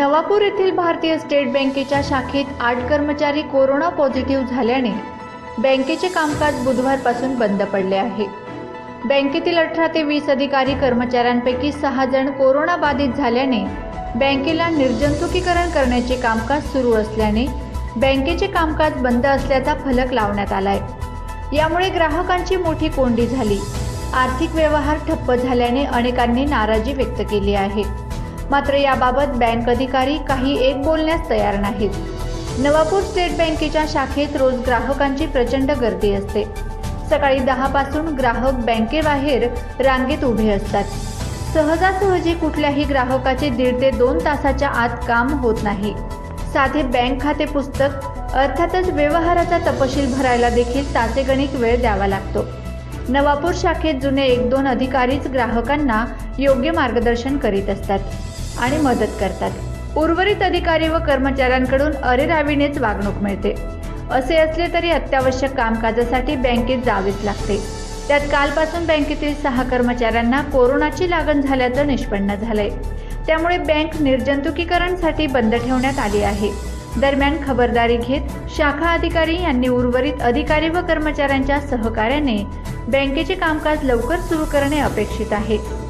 नवापूर येथील भारतीय स्टेट बँकेच्या शाखेत आठ कर्मचारी कोरोना पॉझिटिव्ह झाल्याने बँकेचे कामकाज बुधवारपासून बंद पडले आहे. बँकेतील अठरा ते वीस अधिकारी कर्मचाऱ्यांपैकी सहा जण कोरोना बाधित झाल्याने बँकेला निर्जंतुकीकरण करण्याचे कामकाज सुरू असल्याने बँकेचे कामकाज बंद असल्याचा फलक लावण्यात आलाय. यामुळे ग्राहकांची मोठी कोंडी झाली. आर्थिक व्यवहार ठप्प झाल्याने अनेकांनी नाराजी व्यक्त केली आहे. मात्र याबाबत बँक अधिकारी काही एक बोलण्यास तयार नाहीत. नवापूर स्टेट बँकेच्या शाखेत रोज ग्राहकांची प्रचंड गर्दी असते. सकाळी दहा पासून ग्राहक बँकेबाहेर रांगेत उभे असतात. सहजासहजी कुठल्याही ग्राहकाचे दीड ते दोन तासाच्या आत काम होत नाही. साधे बँक खाते पुस्तक अर्थातच व्यवहाराचा तपशील भरायला देखील तासेगणिक वेळ द्यावा लागतो. नवापूर शाखेत जुने एक दोन अधिकारीच ग्राहकांना योग्य मार्गदर्शन करीत असतात. आणि मदत करतात. उर्वरित अधिकारी व कर्मचाऱ्यांकडून अरेरावीनेच वागणूक मिळते. असे असले तरी अत्यावश्यक कामकाजासाठी बँकेत जावेच लागते. त्यात कालपासून बँकेतील सहा कर्मचाऱ्यांना कोरोनाची लागण झाल्याचं निष्पन्न झालंय. त्यामुळे बँक निर्जंतुकीकरणसाठी बंद ठेवण्यात आली आहे. दरम्यान खबरदारी घेत शाखा अधिकारी यांनी उर्वरित अधिकारी व कर्मचाऱ्यांच्या सहकार्याने बँकेचे कामकाज लवकर सुरू करणे अपेक्षित आहे.